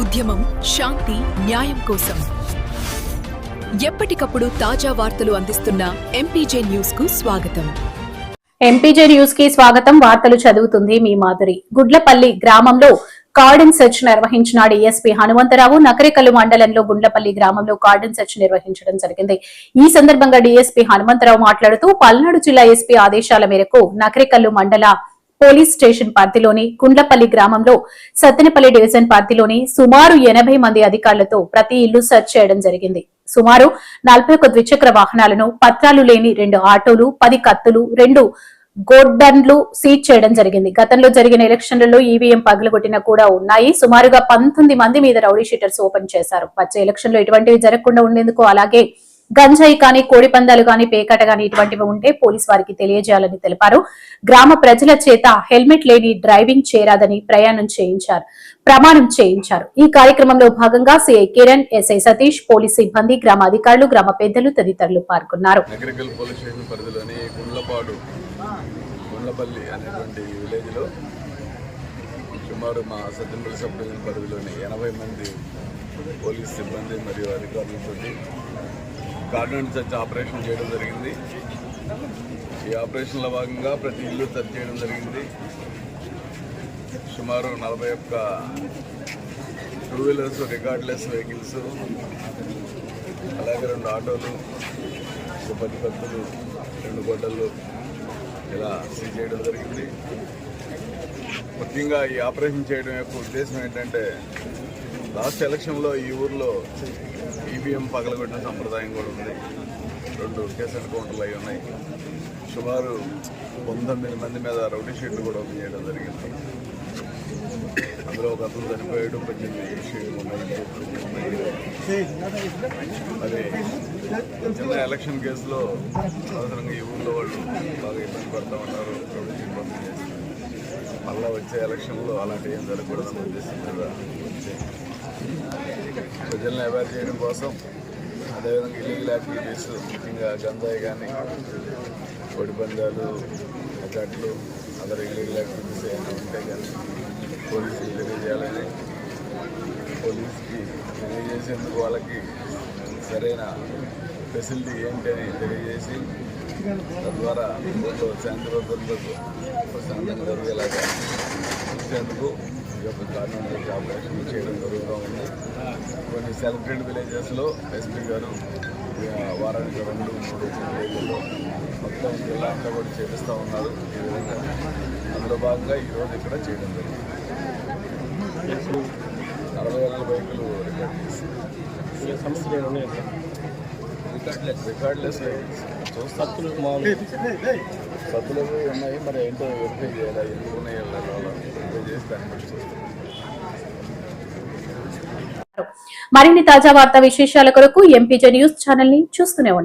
ఉద్యమం శాంతి న్యాయం కోసం. ఎప్పటికప్పుడు తాజా వార్తలు అందిస్తున్న ఎంపీజే న్యూస్కు స్వాగతం. ఎంపీజే న్యూస్కి స్వాగతం. వార్తలు చదువుతుంది మీ మాధురి గుడ్లపల్లి గ్రామంలో కార్డన్ సెర్చ్ నిర్వహించిన డిఎస్పీ హనుమంతరావు. నకరికల్లు మండలంలో గుండ్లపల్లి గ్రామంలో కార్డన్ సెర్చ్ నిర్వహించడం జరిగింది. ఈ సందర్భంగా డిఎస్పీ హనుమంతరావు మాట్లాడుతూ పల్నాడు జిల్లా ఎస్పీ ఆదేశాల మేరకు నకరికల్లు మండల పోలీస్ స్టేషన్ పరిధిలోని కుండ్లపల్లి గ్రామంలో సత్తెనపల్లి డివిజన్ పరిధిలోని సుమారు ఎనభై మంది అధికారులతో ప్రతి ఇల్లు సెర్చ్ చేయడం జరిగింది. సుమారు నలభై ఒక ద్విచక్ర వాహనాలను పత్రాలు లేని రెండు ఆటోలు పది కత్తులు రెండు గోడ్బన్లు సీజ్ చేయడం జరిగింది. గతంలో జరిగిన ఎలక్షన్లలో ఈవీఎం పగలగొట్టిన కూడా ఉన్నాయి. సుమారుగా పంతొమ్మిది మంది మీద రౌడీ షీటర్స్ ఓపెన్ చేశారు. వచ్చే ఎలక్షన్లో ఎటువంటివి ఇటువంటివి జరగకుండా ఉండేందుకు అలాగే గంజాయి కానీ కోడి పందాలు కానీ పేకట కానీ ఇటువంటివి ఉంటే పోలీస్ వారికి తెలియజేయాలని తెలిపారు. గ్రామ ప్రజల చేత హెల్మెట్ లేని డ్రైవింగ్ చేరాదని ప్రయాణం చేయించారు. ప్రమాణం చేయించారు. ఈ కార్యక్రమంలో భాగంగా CI Kiran SI Satish police సిబ్బంది గ్రామ అధికారులు గ్రామ పెద్దలు తదితరులు పాల్గొన్నారు. సుమారు మా సత్యంపల్లి సబ్ డివిజన్ పరిధిలోని ఎనభై మంది పోలీస్ సిబ్బంది మరియు అధికారులతో కార్డన్ సర్చ్ ఆపరేషన్ చేయడం జరిగింది. ఈ ఆపరేషన్లో భాగంగా ప్రతి ఇల్లు సెర్చ్ చేయడం జరిగింది. సుమారు నలభై ఒక్క టూ వీలర్స్ రికార్డ్లెస్ వెహికల్స్ అలాగే రెండు ఆటోలు ఒక పది కత్తులు రెండు గొడ్డలు ఇలా సీజ్ చేయడం జరిగింది. ముఖ్యంగా ఈ ఆపరేషన్ చేయడం యొక్క ఉద్దేశం ఏంటంటే లాస్ట్ ఎలక్షన్లో ఈ ఊర్లో ఈవీఎం పగలగొట్టిన సంప్రదాయం కూడా ఉంది. రెండు కేసెట్ కౌంటర్లు అయి ఉన్నాయి. సుమారు పంతొమ్మిది మంది మీద రౌడీ షీట్లు కూడా ఓపెన్ చేయడం జరిగింది. అందులో ఒక అతను చనిపోయాడు పద్దెనిమిది షీట్లు ఉన్నాయి చిన్న ఎలక్షన్ కేసులో అవసరంగా ఈ ఊళ్ళో వాళ్ళు బాగా ఇబ్బంది పడుతూ ఉన్నారు రౌడీ షీట్ ఓపెన్ చేసి. మళ్ళీ వచ్చే ఎలక్షన్లో అలాంటి ఏం జరగకూడదని ఉద్దేశం మీద వచ్చే ప్రజలను అవేర్ చేయడం కోసం అదేవిధంగా ఇల్లీగల్ యాక్టివిటీస్ ముఖ్యంగా గంజాయి కానీ కోడి పందాలు అజాట్లు అదర్ ఇల్లీగల్ యాక్టివిటీస్ ఏమైనా ఉంటే కానీ పోలీసులు తెలియజేయాలని పోలీస్కి తెలియజేసేందుకు వాళ్ళకి సరైన ఫెసిలిటీ ఏంటి అని తెలియజేసి తద్వారా శాంతి భద్రతలకు ప్రశాంతంగా జరిగేలాగా చూసేందుకు యొక్క కార్నర్ ఆపరేషన్ చేయడం జరుగుతూ ఉంది. కొన్ని సెలబ్రేట్ విలేజెస్లో ఎస్పీ గారు వారానికి రెండు మూడు విలేజ్లో మొత్తం జిల్లా అంతా కూడా చేపిస్తూ ఉన్నారు. ఈ విధంగా అందులో భాగంగా ఈరోజు ఇక్కడ చేయడం జరిగింది. నలభై వేల బైకులు రికార్డ్ చేసి రికార్డ్లెస్ రికార్డ్లెస్ వెహికల్స్ చూస్తాం. సత్తులు ఉన్నాయి మరి ఏంటో వెరిఫై చేయాలి? ఎందుకు ఉన్నాయి వెరిఫై చేసి దాన్ని బట్టి చూస్తాం మరిన్ని తాజా వార్తా విశేషాల కొరకు ఎంపీజే న్యూస్ ఛానల్ని చూస్తూనే ఉన్నారు